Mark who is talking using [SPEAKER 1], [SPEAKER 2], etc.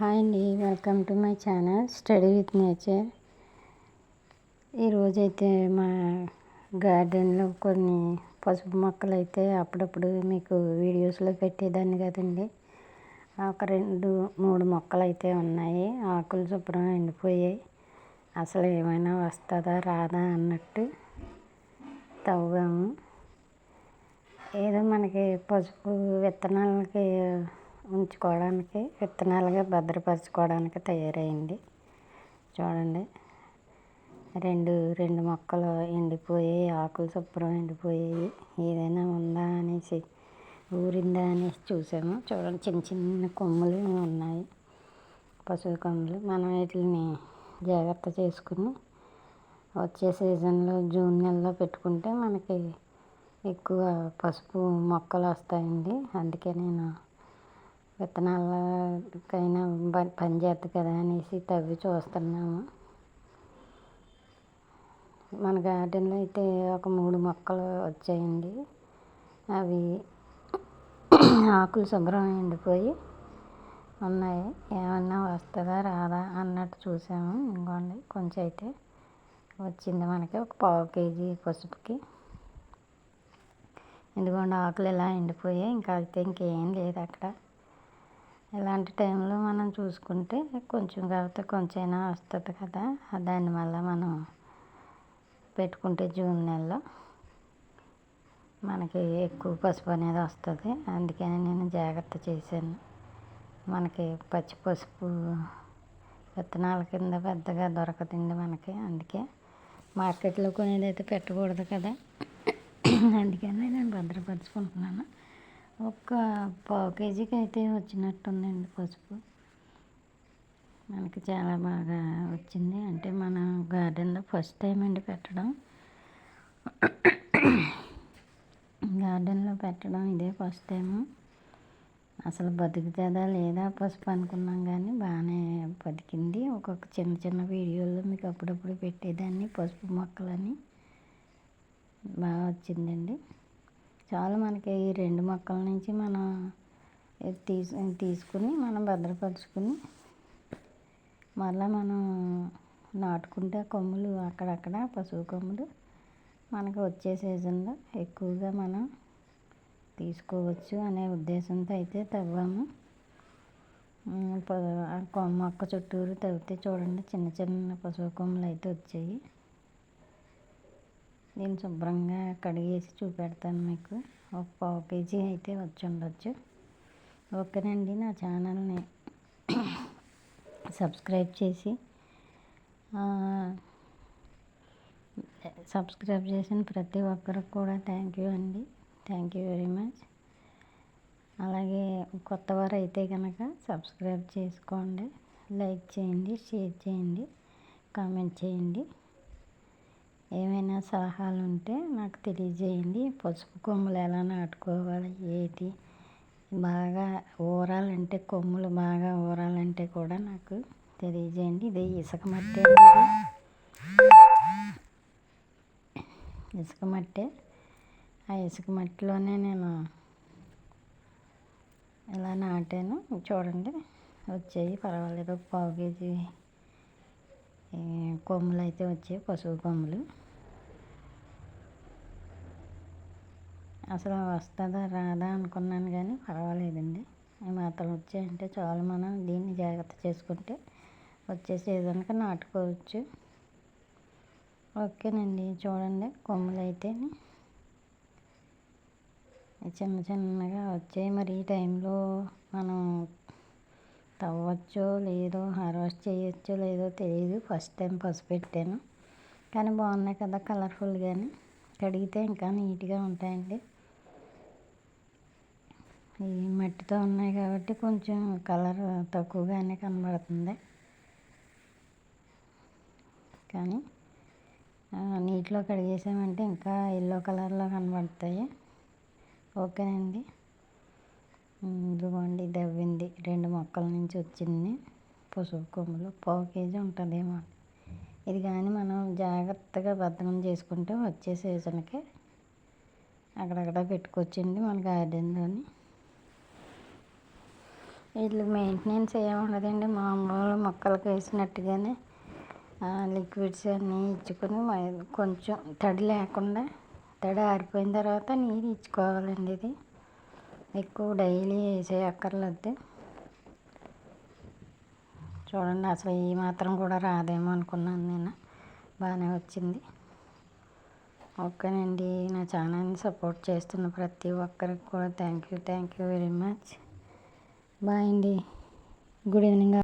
[SPEAKER 1] Hi అండి welcome to my channel study with nature. ఈరోజైతే మా గార్డెన్లో కొన్ని పసుపు మొక్కలు అయితే అప్పుడప్పుడు మీకు వీడియోస్లో పెట్టేదాన్ని కదండి. ఒక రెండు మూడు మొక్కలు అయితే ఉన్నాయి. ఆకులు శుభ్రం ఎండిపోయాయి. అసలు ఏమైనా వస్తుందా రాదా అన్నట్టు తవ్వాము. ఏదో మనకి పసుపు విత్తనాలకి ఉంచుకోవడానికి విత్తనాలుగా భద్రపరచుకోవడానికి తయారైంది. చూడండి. రెండు రెండు మొక్కలు ఎండిపోయి ఆకులు శుభ్రం ఎండిపోయాయి. ఏదైనా ఉందా అనేసి ఊరిందా అనేసి చూసాము. చూడండి చిన్న చిన్న కొమ్ములు ఉన్నాయి. పశువు కొమ్ములు. మనం వీటిని జాగ్రత్త చేసుకుని వచ్చే సీజన్లో జూన్ నెలలో పెట్టుకుంటే మనకి ఎక్కువ పసుపు మొక్కలు వస్తాయండి. అందుకే నేను విత్తనాలకైనా పనిచేస్తుంది కదా అనేసి తవ్వి చూస్తున్నాము. మన గార్డెన్లో అయితే ఒక మూడు మొక్కలు వచ్చాయండి. అవి ఆకులు శుభ్రం ఎండిపోయి ఉన్నాయి. ఏమన్నా వస్తుందా రాదా అన్నట్టు చూసాము. ఇంకోండి కొంచెం అయితే వచ్చింది మనకి ఒక పావు కేజీ పసుపుకి. ఎందుకంటే ఆకులు ఇలా ఎండిపోయాయి. ఇంకా అయితే ఇంకేం లేదు అక్కడ. ఇలాంటి టైంలో మనం చూసుకుంటే కొంచెం కాకపోతే కొంచెమైనా వస్తుంది కదా. దానివల్ల మనం పెట్టుకుంటే జూన్ నెలలో మనకి ఎక్కువ పసుపు అనేది వస్తుంది. అందుకని నేను జాగ్రత్త చేశాను. మనకి పచ్చి పసుపు విత్తనాల కింద పెద్దగా దొరకదండి మనకి. అందుకే మార్కెట్లో కొనేది అయితే పెట్టకూడదు కదా. అందుకని నేను భద్రపరుచుకుంటున్నాను. ఒక పావు కేజీకి అయితే వచ్చినట్టుందండి పసుపు. మనకి చాలా బాగా వచ్చింది. అంటే మన గార్డెన్లో ఫస్ట్ టైం అండి పెట్టడం. గార్డెన్లో పెట్టడం ఇదే ఫస్ట్ టైము. అసలు బతుకుతుందా లేదా పసుపు అనుకున్నాం కానీ బాగానే బతికింది. ఒక్కొక్క చిన్న చిన్న వీడియోల్లో మీకు అప్పుడప్పుడు పెట్టేదాన్ని పసుపు మొక్కలని. బాగా వచ్చిందండి. చాలు మనకి ఈ రెండు మొక్కల నుంచి మనం తీసు తీసుకుని మనం భద్రపరుచుకుని మళ్ళీ మనం నాటుకుంటే కొమ్ములు అక్కడక్కడ పశువు కొమ్ములు మనకు వచ్చే సీజన్లో ఎక్కువగా మనం తీసుకోవచ్చు అనే ఉద్దేశంతో అయితే తవ్వాము. మొక్క చుట్టూరు తవ్వితే చూడండి చిన్న చిన్న పశువు కొమ్ములు అయితే వచ్చాయి. నేను శుభ్రంగా కడిగేసి చూపెడతాను మీకు. ఒక పావు కేజీ అయితే వచ్చి ఉండొచ్చు. ఓకేనండి నా ఛానల్ని సబ్స్క్రైబ్ చేసి సబ్స్క్రైబ్ చేసిన ప్రతి ఒక్కరికి కూడా థ్యాంక్ యూ అండి. Thank you very much. అలాగే కొత్తవారు అయితే కనుక సబ్స్క్రైబ్ చేసుకోండి. లైక్ చేయండి షేర్ చేయండి కామెంట్ చేయండి. ఏమైనా సలహాలు ఉంటే నాకు తెలియజేయండి. పసుపు కొమ్ములు ఎలా నాటుకోవాలి ఏంటి? బాగా ఊరాలంటే కొమ్ములు బాగా ఊరాలంటే కూడా నాకు తెలియజేయండి. ఇది ఇసుక మట్టే ఇసుక మట్టే. ఆ ఇసుక మట్టిలోనే నేను ఇలా నాటాను చూడండి. వచ్చాయి పర్వాలేదు. ఒక పావు కేజీ కొమ్ములు అయితే వచ్చాయి పశువు కొమ్ములు. అసలు వస్తుందా రాదా అనుకున్నాను కానీ పర్వాలేదండి. మాత్రం వచ్చాయంటే చాలు మనం దీన్ని జాగ్రత్త చేసుకుంటే వచ్చే సీజన్కి నాటుకోవచ్చు. ఓకేనండి చూడండి కొమ్ములు అయితే చిన్న చిన్నగా వచ్చాయి. మరి ఈ టైంలో మనం తవ్వచ్చో లేదో హార్వెస్ట్ చేయొచ్చో లేదో తెలియదు ఫస్ట్ టైం పసుపు పెట్టాను. కానీ బాగున్నాయి కదా కలర్ఫుల్గాని కడిగితే ఇంకా నీట్గా ఉంటాయండి. ఈ మట్టితో ఉన్నాయి కాబట్టి కొంచెం కలర్ తక్కువగానే కనబడుతుంది. కానీ నీటిలో కడిగేసామంటే ఇంకా ఎల్లో కలర్లో కనబడతాయి. ఓకేనండి. ఇదిగోండి దవ్వింది రెండు మొక్కల నుంచి వచ్చింది. పసుపు కొమ్ములు. పావు కేజీ ఉంటుందేమో. ఇది కానీ మనం జాగ్రత్తగా భద్రం చేసుకుంటే వచ్చే సీజన్కి అక్కడక్కడ పెట్టుకొచ్చండి మన గార్డెన్లోని వీళ్ళు మెయింటెనెన్స్ ఏమి ఉండదండి. మామూలు మొక్కలకు వేసినట్టుగానే లిక్విడ్స్ అన్నీ ఇచ్చుకొని కొంచెం తడి లేకుండా తడి ఆరిపోయిన తర్వాత నీరు ఇచ్చుకోవాలండి ఇది. ఎక్కువ డైలీ వేసేయక్కర్లేదు చూడండి అసలు ఈ మాత్రం కూడా రాదేమో అనుకున్నాను నేను. బాగానే వచ్చింది. ఓకేనండి నా ఛానల్ని సపోర్ట్ చేస్తున్న ప్రతి ఒక్కరికి కూడా thank you thank you very much. Bye అండి. Good evening.